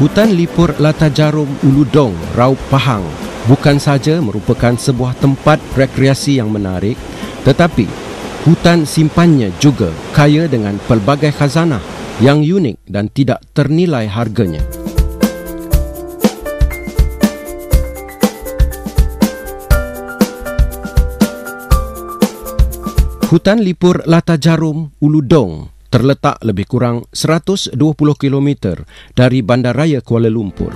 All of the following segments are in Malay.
Hutan Lipur Lata Jarum Uludong, Raup Pahang bukan saja merupakan sebuah tempat rekreasi yang menarik tetapi hutan simpannya juga kaya dengan pelbagai khazanah yang unik dan tidak ternilai harganya. Hutan Lipur Lata Jarum Uludong terletak lebih kurang 120 km dari Bandaraya Kuala Lumpur.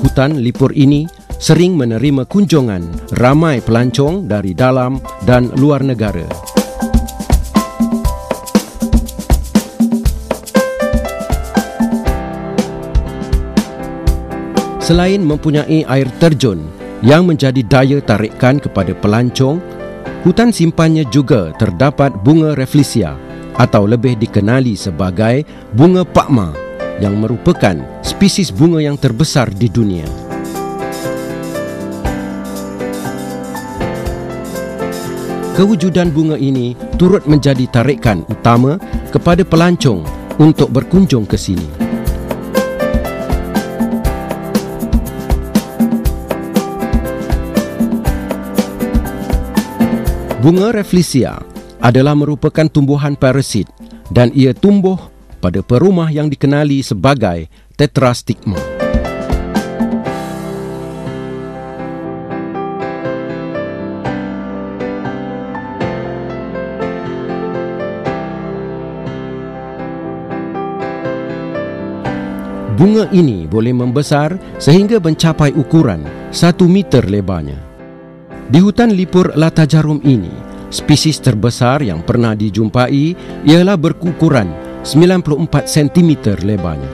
Hutan Lipur ini sering menerima kunjungan ramai pelancong dari dalam dan luar negara. Selain mempunyai air terjun yang menjadi daya tarikan kepada pelancong, hutan simpannya juga terdapat bunga reflisia atau lebih dikenali sebagai bunga pakma yang merupakan spesies bunga yang terbesar di dunia. Kewujudan bunga ini turut menjadi tarikan utama kepada pelancong untuk berkunjung ke sini. Bunga reflisia adalah merupakan tumbuhan parasit dan ia tumbuh pada perumah yang dikenali sebagai tetrastigma. Bunga ini boleh membesar sehingga mencapai ukuran 1 meter lebarnya. Di hutan lipur lata jarum ini, spesies terbesar yang pernah dijumpai ialah berukuran 94 cm lebarnya.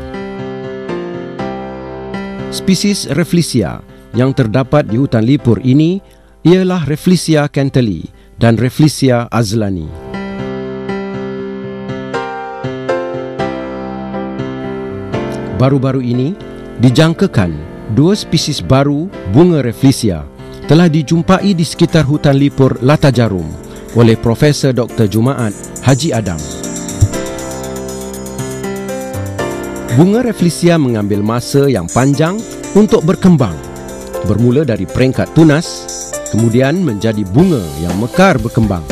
Spesies Reflisia yang terdapat di hutan lipur ini ialah Reflisia canteli dan Reflisia azlani. Baru-baru ini dijangkakan dua spesies baru bunga Reflisia telah dijumpai di sekitar hutan lipur Lata Jarum oleh Profesor Dr. Jumaat Haji Adam. Bunga reflisia mengambil masa yang panjang untuk berkembang. Bermula dari peringkat tunas, kemudian menjadi bunga yang mekar berkembang.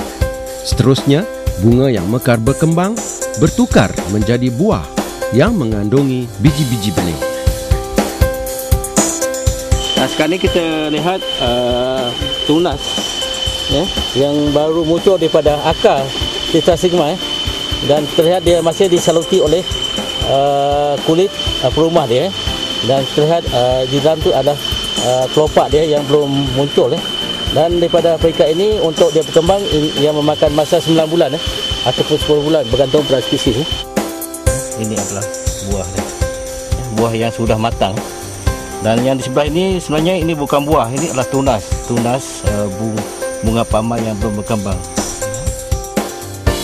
Seterusnya, bunga yang mekar berkembang bertukar menjadi buah yang mengandungi biji-biji benih. Sekarang ni kita lihat uh, tunas ya, yang baru muncul daripada akar tetrasigma eh. dan terlihat dia masih disaluti oleh uh, kulit uh, perumah dia eh. dan terlihat uh, di dalam tu ada uh, kelopak dia yang belum muncul eh. dan daripada peringkat ini untuk dia berkembang ia memakan masa 9 bulan eh, ataupun 10 bulan bergantung pada spesies eh. ini adalah buah dia. buah yang sudah matang dan yang di sebelah ini sebenarnya ini bukan buah, ini adalah tunas, tunas uh, bunga pama yang belum berkembang.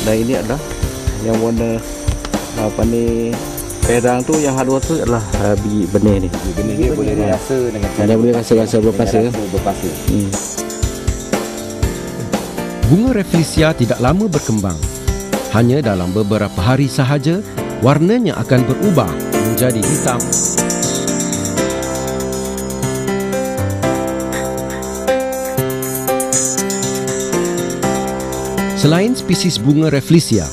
Dan ini adalah yang warna apa ni perang tu yang halus tu adalah uh, biji benih ni. Biji benih ni boleh rasa dengan cara boleh rasa-rasa berpasa. berpasa. Hmm. Bunga reflisia tidak lama berkembang. Hanya dalam beberapa hari sahaja warnanya akan berubah menjadi hitam. Selain spesies bunga reflisia,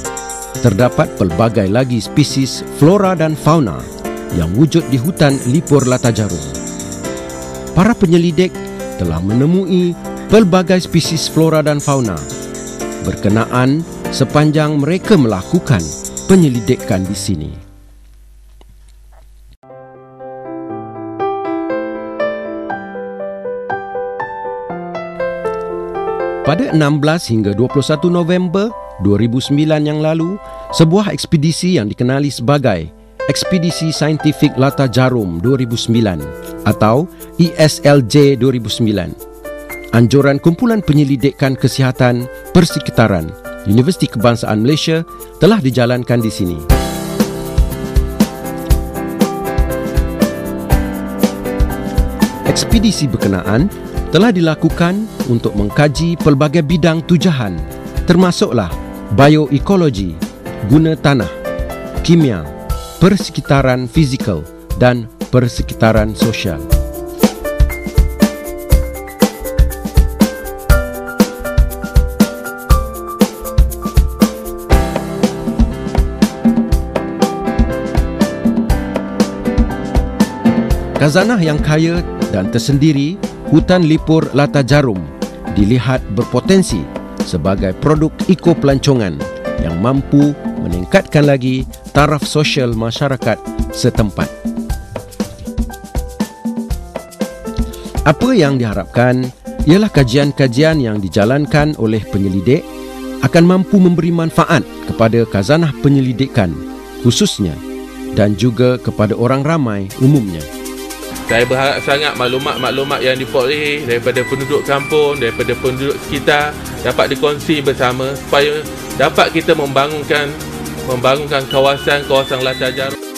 terdapat pelbagai lagi spesies flora dan fauna yang wujud di hutan Lipur Lata Jarum. Para penyelidik telah menemui pelbagai spesies flora dan fauna berkenaan sepanjang mereka melakukan penyelidikan di sini. Pada 16 hingga 21 November 2009 yang lalu, sebuah ekspedisi yang dikenali sebagai Ekspedisi Saintifik Lata Jarum 2009 atau ESLJ 2009. Anjuran Kumpulan Penyelidikan Kesihatan Persekitaran Universiti Kebangsaan Malaysia telah dijalankan di sini. Ekspedisi berkenaan telah dilakukan untuk mengkaji pelbagai bidang tujahan termasuklah bioekologi, guna tanah, kimia, persekitaran fizikal dan persekitaran sosial. Kazanah yang kaya dan tersendiri, hutan lipur Lata Jarum dilihat berpotensi sebagai produk ekopelancongan yang mampu meningkatkan lagi taraf sosial masyarakat setempat. Apa yang diharapkan ialah kajian-kajian yang dijalankan oleh penyelidik akan mampu memberi manfaat kepada kazanah penyelidikan khususnya dan juga kepada orang ramai umumnya. Saya berharap sangat maklumat-maklumat yang diperoleh daripada penduduk kampung, daripada penduduk sekitar dapat dikongsi bersama supaya dapat kita membangunkan membangunkan kawasan-kawasan latar jarum.